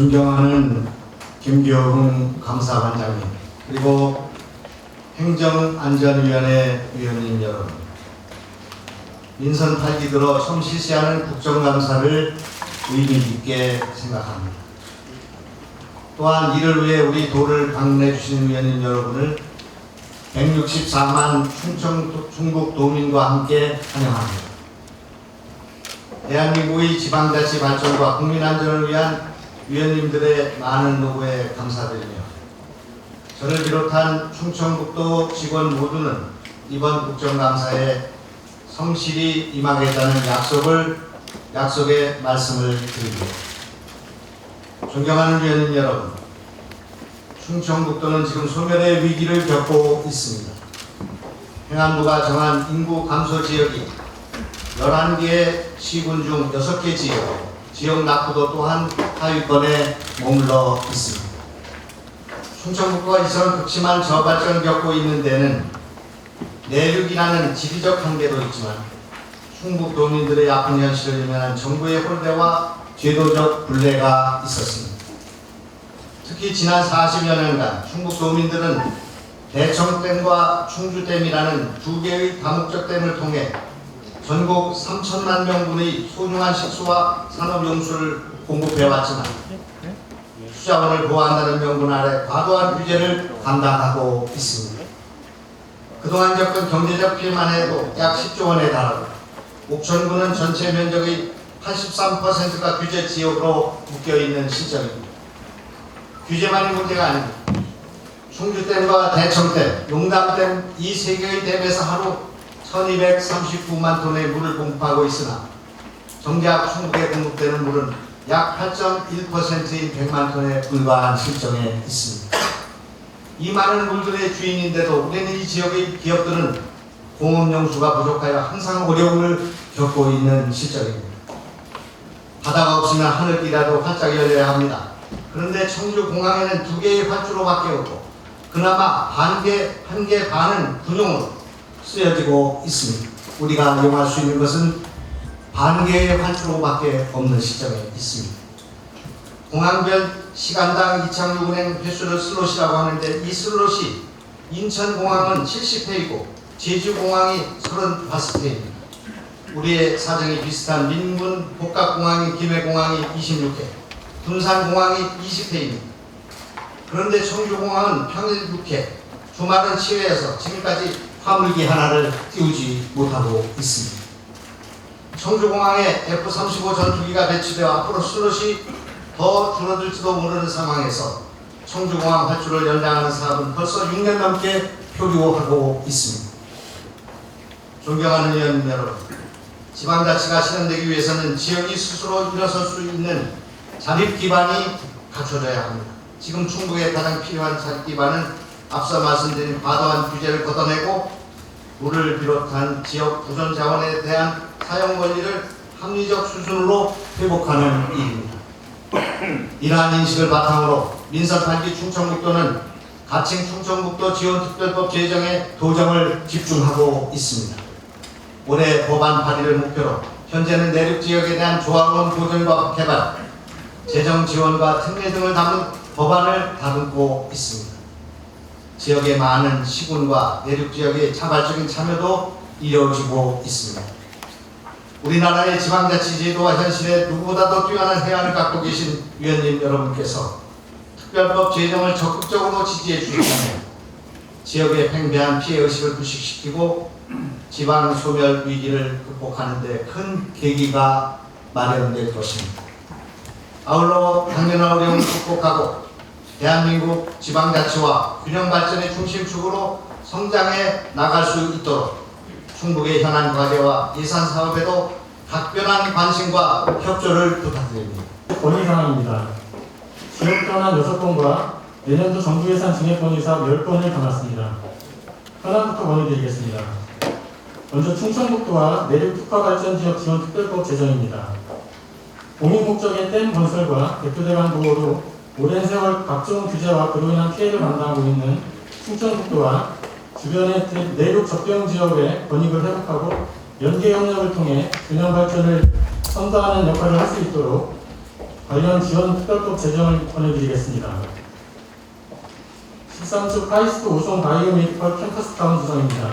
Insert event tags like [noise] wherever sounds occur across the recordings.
존경하는 김교흥 감사관장님 그리고 행정안전위원회 위원님 여러분 민선 8기 들어 성실시하는 국정감사를 의미 있게 생각합니다. 또한 이를 위해 우리 도를 방문해 주신 위원님 여러분을 164만 충청, 충북 도민과 함께 환영합니다. 대한민국의 지방자치 발전과 국민 안전을 위한 위원님들의 많은 노고에 감사드리며 저를 비롯한 충청북도 직원 모두는 이번 국정감사에 성실히 임하겠다는 약속을 약속의 말씀을 드립니다. 존경하는 위원님 여러분, 충청북도는 지금 소멸의 위기를 겪고 있습니다. 행안부가 정한 인구 감소 지역이 11개의 시군 중 6개 지역, 지역 낙후도 또한 하위권에 머물러 있습니다. 충청북도가 이처럼 극심한 저발전을 겪고 있는 데는 내륙이라는 지리적 한계도 있지만 충북 도민들의 아픈 현실을 외면한 정부의 홀대와 제도적 불례가 있었습니다. 특히 지난 40여 년간 충북 도민들은 대청댐과 충주댐이라는 두 개의 다목적 댐을 통해 전국 3천만 명분의 소중한 식수와 산업용수를 공급해왔지만 수자원을 보호한다는 명분 아래 과도한 규제를 감당하고 있습니다. 그동안 겪은 경제적 피해만 해도 약 10조 원에 달하고 옥천군은 전체 면적의 83%가 규제 지역으로 묶여있는 실정입니다. 규제만이 문제가 아닙니다. 충주댐과 대청댐, 용담댐 이 세 개의 댐에서 하루 1239만 톤의 물을 공급하고 있으나 정작 충북에 공급되는 물은 약 8.1%인 100만 톤에 불과한 실정에 있습니다. 이 많은 물들의 주인인데도 우리는 이 지역의 기업들은 공업용 수가 부족하여 항상 어려움을 겪고 있는 실정입니다. 바다가 없으면 하늘길이라도 활짝 열려야 합니다. 그런데 청주 공항에는 두 개의 활주로밖에 없고 그나마 반 개, 한 개 반은 군용으로 쓰여지고 있습니다. 우리가 이용할 수 있는 것은 반 개의 활주로밖에 없는 시점에 있습니다. 공항별 시간당 운행 횟수를 슬롯이라고 하는데 이 슬롯이 인천공항은 70회이고 제주공항이 35회입니다. 우리의 사정이 비슷한 민문 복합공항인 김해공항이 26회, 군산공항이 20회입니다. 그런데 청주공항은 평일 6회, 주말은 7회에서 지금까지 화물기 하나를 띄우지 못하고 있습니다. 청주공항에 F-35 전투기가 배치되어 앞으로 슬롯이 더 줄어들지도 모르는 상황에서 청주공항 활주를 연장하는 사업은 벌써 6년 넘게 표류하고 있습니다. 존경하는 의원님 여러분, 지방자치가 실현되기 위해서는 지역이 스스로 일어설 수 있는 자립 기반이 갖춰져야 합니다. 지금 충북에 가장 필요한 자립 기반은 앞서 말씀드린 과도한 규제를 걷어내고 물을 비롯한 지역 부전 자원에 대한 사용 권리를 합리적 수준으로 회복하는 일입니다. [clears throat] 이러한 인식을 바탕으로 민선 8기 충청북도는 가칭 충청북도 지원특별법 제정에 도정을 집중하고 있습니다. 올해 법안 발의를 목표로 현재는 내륙 지역에 대한 조합원 보존과 개발, 재정 지원과 특례 등을 담은 법안을 다듬고 있습니다. 지역의 많은 시군과 내륙 지역의 자발적인 참여도 이루어지고 있습니다. 우리나라의 지방자치 제도와 현실에 누구보다도 뛰어난 해안을 갖고 계신 위원님 여러분께서 특별법 제정을 적극적으로 지지해 주시면 지역의 팽배한 피해 의식을 부식시키고 지방 소멸 위기를 극복하는 데 큰 계기가 마련될 것입니다. 아울러 당면한 어려움을 극복하고 대한민국 지방자치와 균형 발전의 중심축으로 성장해 나갈 수 있도록 충북의 현안 과제와 예산 사업에도 각별한 관심과 협조를 부탁드립니다. 건의 사항입니다. 지역 전환 6건과 내년도 정부 예산 증액 건의 사업 10건을 담았습니다. 하나부터 건의드리겠습니다. 먼저 충청북도와 내륙 특화발전지역 지원 특별법 제정입니다. 공익 목적의 댐 건설과 대표대강 보호로 오랜 세월 각종 규제와 그로 인한 피해를 감당하고 있는 충청북도와 주변의 대- 내륙 접경 지역의 권익을 회복하고 연계 협력을 통해 균형 발전을 선도하는 역할을 할 수 있도록 관련 지원 특별법 제정을 권해드리겠습니다. 13주 카이스트 오송 바이오메디컬 캠퍼스 타운 구성입니다.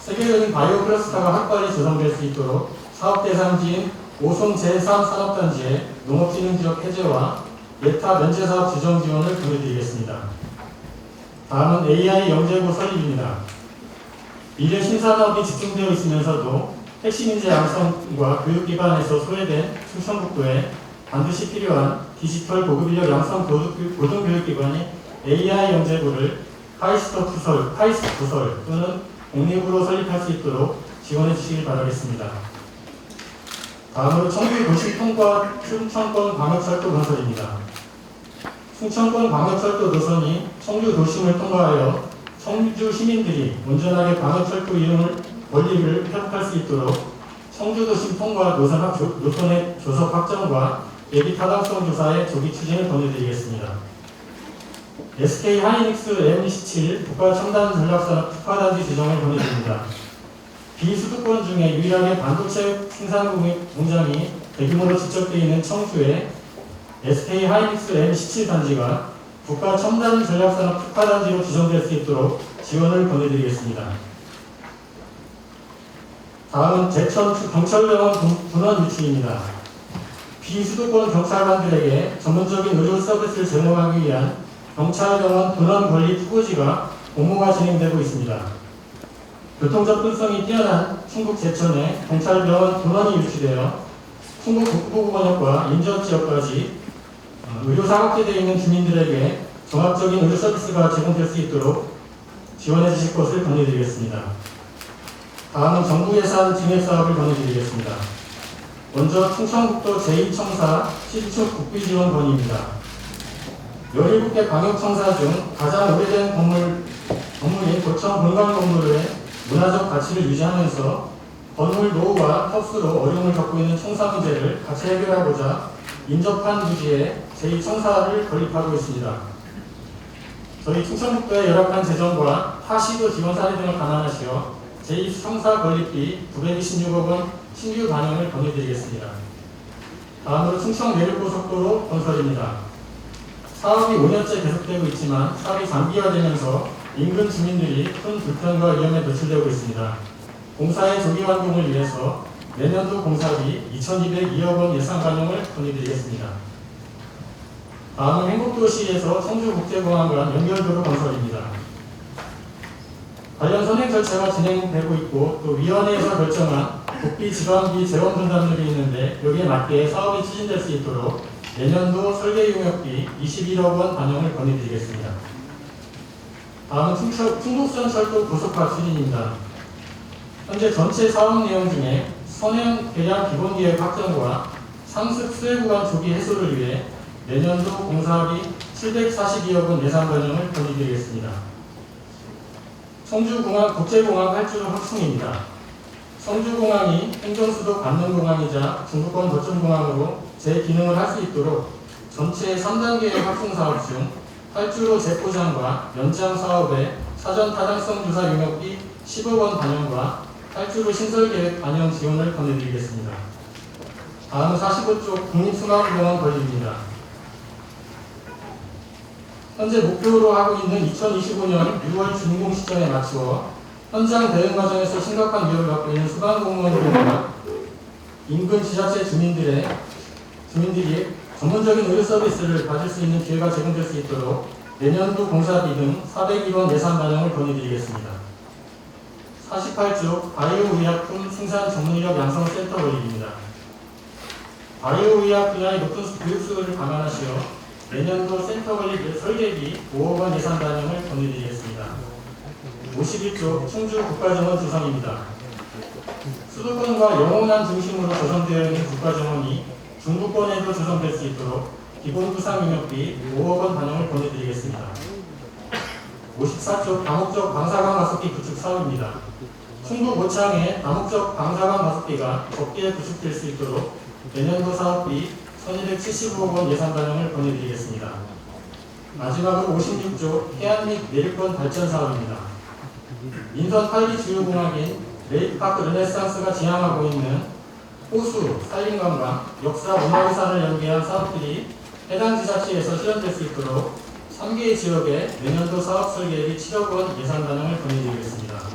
세계적인 바이오 클러스터가 확발이 조성될 수 있도록 사업 대상지인 오송 제3산업단지의 농업진흥 지역 해제와 예타 면제 사업 지정 지원을 보내드리겠습니다. 다음은 AI 영재고 설립입니다. 미래 신산업이 집중되어 있으면서도 핵심 인재 양성과 교육 기반에서 소외된 충청북도에 반드시 필요한 디지털 고급 인력 양성 고등- 고등교육기관인 AI 영재고를 카이스터 부설, 카이스트 부설 또는 공립으로 설립할 수 있도록 지원해 주시길 바라겠습니다. 다음으로 청주 도시 통과 충청권 광역철도 건설입니다. 충청권 광역철도 노선이 청주 도심을 통과하여 청주 시민들이 온전하게 광역철도 이용을 권리를 회복할 수 있도록 청주 도심 통과 노선 확, 조- 노선의 조석 확정과 예비 타당성 조사의 조기 추진을 권해드리겠습니다. SK 하이닉스 M17 국가 첨단 전략산업 특화단지 지정을 권해드립니다. 비수도권 중에 유일하게 반도체 생산 공- 공장이 대규모로 집적되어 있는 청주에 SK 하이닉스 M17 단지가 국가 첨단 전략산업 특화 단지로 지정될 수 있도록 지원을 권해드리겠습니다. 다음은 제천 경찰병원 분- 분원 유치입니다. 비수도권 경찰관들에게 전문적인 의료 서비스를 제공하기 위한 경찰병원 분원 권리 투고지가 공모가 진행되고 있습니다. 교통 접근성이 뛰어난 충북 제천에 경찰병원 분원이 유치되어 충북 북부 번역과 인접 지역까지 어, 의료 사각지대에 있는 주민들에게 종합적인 의료 서비스가 제공될 수 있도록 지원해 주실 것을 권해드리겠습니다. 다음은 정부 예산 증액 사업을 권해드리겠습니다. 먼저 충청북도 제2청사 시추 국비지원 건의입니다. 17개 광역청사 중 가장 오래된 건물, 건물인 고청 본관 건물의 문화적 가치를 유지하면서 건물 노후와 턱수로 어려움을 겪고 있는 청사 문제를 같이 해결하고자 인접한 부지에 제2청사를 건립하고 있습니다. 저희 충청북도의 열악한 재정과 타시도 지원 사례 등을 감안하시어 제2청사 건립비 926억 원 신규 반영을 권유드리겠습니다. 다음으로 충청 내륙고속도로 건설입니다. 사업이 5년째 계속되고 있지만 사업이 장기화되면서 인근 주민들이 큰 불편과 위험에 노출되고 있습니다. 공사의 조기 완공을 위해서 내년도 공사비 2,202억 원 예산 반영을 권유드리겠습니다. 다음은 행복도시에서 청주국제공항과 연결도로 건설입니다. 관련 선행 절차가 진행되고 있고 또 위원회에서 결정한 국비 지방비 재원 분담률이 있는데 여기에 맞게 사업이 추진될 수 있도록 내년도 설계 용역비 21억 원 반영을 건의드리겠습니다. 다음은 충청, 충북선 철도 고속화 추진입니다. 현재 전체 사업 내용 중에 선행 계량 기본계획 확정과 상습 수혜 구간 조기 해소를 위해 내년도 공사비 742억 원 예산 반영을 건의드리겠습니다. 청주공항 국제공항 활주 확충입니다. 청주공항이 행정수도 관문공항이자 중부권 거점공항으로 제 기능을 할 수 있도록 전체 3단계의 확충 사업 중 활주로 재포장과 연장 사업의 사전 타당성 조사 용역비 10억 원 반영과 활주로 신설 계획 반영 지원을 권해드리겠습니다. 다음은 45쪽 국립sun화공원 건립입니다. 현재 목표로 하고 있는 2025년 6월 준공 시점에 맞추어 현장 대응 과정에서 심각한 위협을 받고 있는 수강공무원들과 인근 지자체 주민들의 주민들이 전문적인 의료 서비스를 받을 수 있는 기회가 제공될 수 있도록 내년도 공사비 등 401원 예산 반영을 권유드리겠습니다. 48쪽 바이오 의약품 생산 전문인력 양성센터 건립입니다. 바이오 의약 분야의 높은 수- 교육 수요를 감안하시어 내년도 센터 건립 설계비 5억 원 예산 반영을 권유드리겠습니다. 51조 충주 국가정원 조성입니다. 수도권과 영호남 중심으로 조성되어 있는 국가정원이 중부권에도 조성될 수 있도록 기본 구상 용역비 5억 원 반영을 권유드리겠습니다. 54조 다목적 방사관 가속기 구축 사업입니다. 충북 모창에 다목적 방사관 가속기가 적게 구축될 수 있도록 내년도 사업비 1275억 원 예산 반영을 권유드리겠습니다. 마지막으로 56조 해안 및 내륙권 발전 사업입니다. 인선 8기 주요 공항인 레이크파크 르네상스가 지향하고 있는 호수, 산림관광, 역사, 문화유산을 연계한 사업들이 해당 지자체에서 실현될 수 있도록 3개의 지역에 내년도 사업 설계비 7억 원 예산 반영을 건의드리겠습니다.